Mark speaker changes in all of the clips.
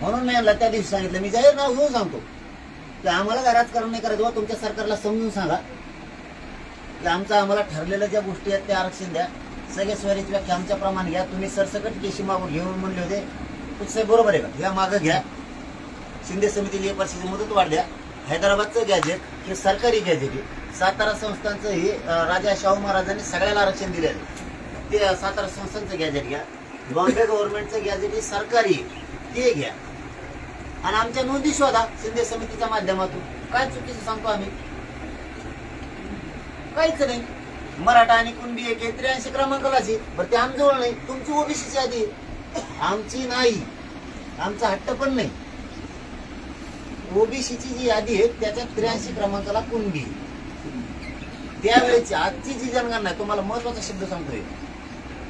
Speaker 1: म्हणून मी यांना त्या दिवशी सांगितलं मी जाहीर नाव घेऊन सांगतो. की आम्हाला काय राजकारण नाही करायचं तुमच्या सरकारला समजून सांगा. की आमचं आम्हाला ठरलेल्या ज्या गोष्टी आहेत त्या आरक्षण द्या. सगळे स्वरीची व्याख्या आमच्या प्रमाण घ्या. तुम्ही सरसकट केशी मागून घेऊन म्हणले होते तुझं बरोबर आहे का? या मागं घ्या. शिंदे समितीला एक वर्षाची मुदत वाढ द्या हैदराबादचं गॅजेट हे सरकारी गॅजेट आहे. सातारा संस्थांचं हे राजा शाहू महाराजांनी सगळ्याला आरक्षण दिले आहे. ते सातारा संस्थांचं गॅजेट घ्या. बॉम्बे गव्हर्नमेंटचं गॅजेट हे सरकारी ते घ्या. आणि आमच्या नोंदी शोधा शिंदे समितीच्या माध्यमातून. काय चुकीचं सांगतो आम्ही? काहीच नाही. मराठा आणि कुणबी एक आहे, त्र्याऐंशी क्रमांकालाच आहे बरं ते आमजवळ नाही. तुमची ओबीसीची यादी आहे. आमची नाही. आमचा हट्ट पण नाही. ओबीसीची जी यादी आहे त्याच्यात त्र्याऐंशी क्रमांकाला कुणबी त्यावेळेची आजची जी जनगणना आहे तुम्हाला महत्त्वाचा शब्द सांगतोय.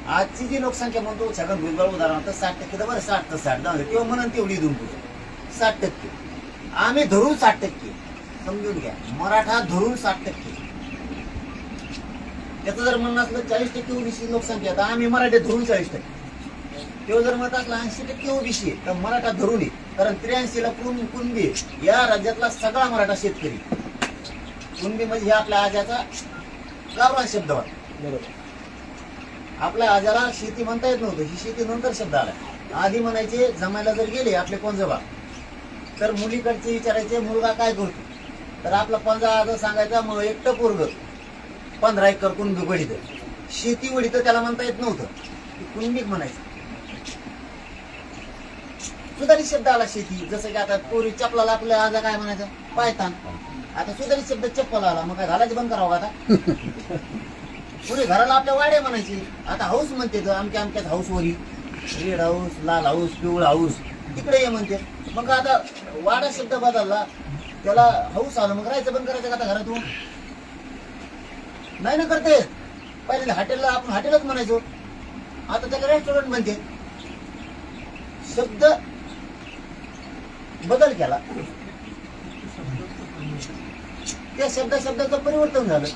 Speaker 1: आजची जी लोकसंख्या म्हणतो छगन भुजबळ उदाहरणार्थ साठ टक्के तर बरं साठ तर साठ. जाऊ किंवा म्हणून तेवढी दोन साठ टक्के. आम्ही धरून साठ टक्के. समजून घ्या. मराठा धरून साठ टक्के. त्याचं जर म्हणणं असलं चाळीस टक्के ओबीसी लोकसंख्या तर आम्ही मराठी धरून चाळीस टक्के. तेव्हा जर म्हणत असलं ऐंशी टक्के ओबीसी तर मराठा धरून आहे. कारण त्र्याऐंशी ला कुण कुणबी. या राज्यातला सगळा मराठा शेतकरी कुणबी म्हणजे हे आपल्या आजाचा गावरान शब्द होता.
Speaker 2: बरोबर.
Speaker 1: आपल्या आजाला शेती म्हणता येत नव्हतं. ही शेती नंतर शब्द आला. आधी म्हणायचे जमायला जर गेले आपले कोणजोबा तर मुलीकडचे विचारायचे मुलगा काय करतो? तर आपला पंजा आजा सांगायचा मग एकटं पोरग पंधरा एकर कुणबी वडीत शेती वडीत त्याला म्हणता येत नव्हतं. कुणबीक म्हणायचं. सुधारित शब्द आला शेती. जसं की आता पोरी चपलाला आपल्या आजा काय म्हणायचं? पायतान आता सुधारित शब्द चप्पल आला. मग काय घालायचं बंद करावं आता? पुढे घराला आपल्या वाड्या म्हणायची. आता हाऊस म्हणते तर आमच्या आमच्याच हाऊस वरी रेड हाऊस लाल हाऊस पिवळा हाऊस. तिकडे ये म्हणते. मग आता वाडा शब्द बदलला त्याला हाऊस आलं. मग राहायचं बंद करायचं का आता घरातून? नाही ना करते. पहिले हॉटेलला आपण हॉटेलच म्हणायचो. आता त्याला रेस्टॉरंट म्हणते. शब्द बदल केला. त्या शब्द शब्दाचं परिवर्तन झालं.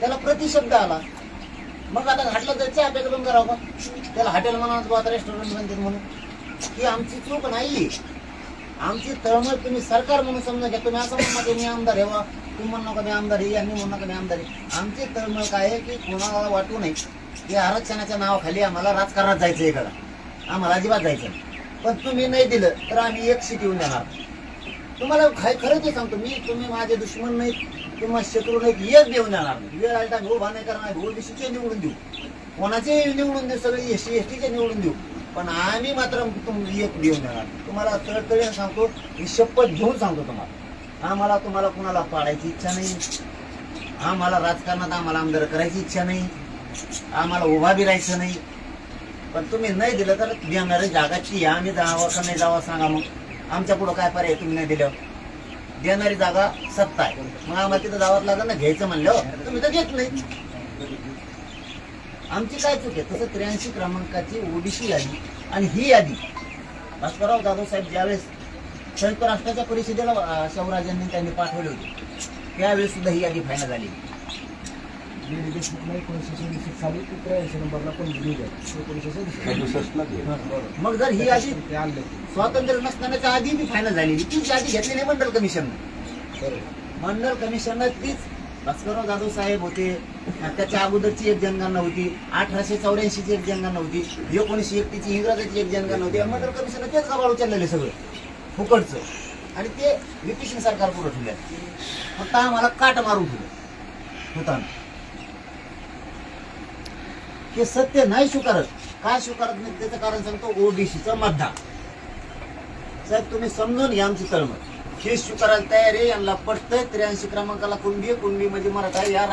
Speaker 1: त्याला प्रतिशब्द आला. मग आता घाटला जायचं आपल्याकडे बंद करावं का? त्याला हॉटेल म्हणा रेस्टॉरंट म्हणते म्हणून. ही आमची चूक नाही. आमची तळमळ तुम्ही सरकार म्हणून समजा घ्या. तुम्ही असं म्हणू नका मी आमदार आहे बा तुम्ही म्हणू नका मी आमदार आहे यांनी म्हणू नका मी आमदार आहे. आमची तळमळ काय आहे की कोणाला वाटू नये. की आरक्षणाच्या नावाखाली आम्हाला राजकारणात जायचं इकडं आम्हाला अजिबात जायचं पण तुम्ही नाही दिलं तर आम्ही एक सीट येऊन देणार. तुम्हाला काय खरं ते सांगतो मी तुम्ही माझे दुश्मन नाहीत. किंवा शत्रू नाहीत. एक देऊन देणार. नाही वेळ आलटा भाऊ भाने करणार. करणार दिशीचे निवडून देऊ. कोणाचे निवडून देऊ सगळे एस सी एस टीचे निवडून देऊ. पण आम्ही मात्र तुम एक देऊन देणार तुम्हाला तळतळीने सांगतो ही शपथ घेऊन सांगतो तुम्हाला. आम्हाला तुम्हाला कुणाला पाडायची इच्छा नाही. आम्हाला राजकारणात आम्हाला आमदार करायची इच्छा नाही. आम्हाला उभा बी राहायचं नाही. पण तुम्ही नाही दिलं तर देणाऱ्या जागाची या. आम्ही जावं का नाही जावं सांगा मग. आमच्या पुढं काय पर्याय तुम्ही नाही दिलं? देणारी जागा सत्ता आहे. मग आम्हाला तिथं जावं लागलं ना घ्यायचं म्हणलं तुम्ही तर घेत नाही. आमची काय चूक आहे? तसं त्र्याऐंशी क्रमांकाची ओबीसी यादी आणि ही यादी भास्करराव जाधव साहेब ज्यावेळेस संयुक्त राष्ट्राच्या परिषदेला अं, शाहूराजांनी त्यांनी पाठवले होते त्यावेळेस सुद्धा ही यादी फायनल झाली. मग जर ही यादी स्वातंत्र्य नसतानाच्या आधी फायनल झालेली तीच यादी घेतली नाही मंडल कमिशननं. मंडल कमिशनर तीच भास्करराव जाधव साहेब होते. त्याच्या अगोदरची एक जनगणना होती. अठराशे चौऱ्याऐंशीची एक जनगणना होती. एकोणीसशे एकटीची इंग्रजाची एक जनगणना होती. मदर कमिशन तेच गबाळ उचललेले सगळं. फुकटचं. आणि ते ब्रिटिश सरकार पुढे ठेवल्या फक्त आम्हाला काट मारून ठेवलं. होताना. हे सत्य नाही स्वीकारत. काय स्वीकारत नाही त्याचं कारण सांगतो. ओबीसीचा मतदान साहेब तुम्ही समजून घ्या आमची तळमळ. हे स्वीकारायला तयार आहे. यांना पटतंय त्र्याऐंशी क्रमांकाला कुणबी आहे, कुणबी म्हणजे मराठा या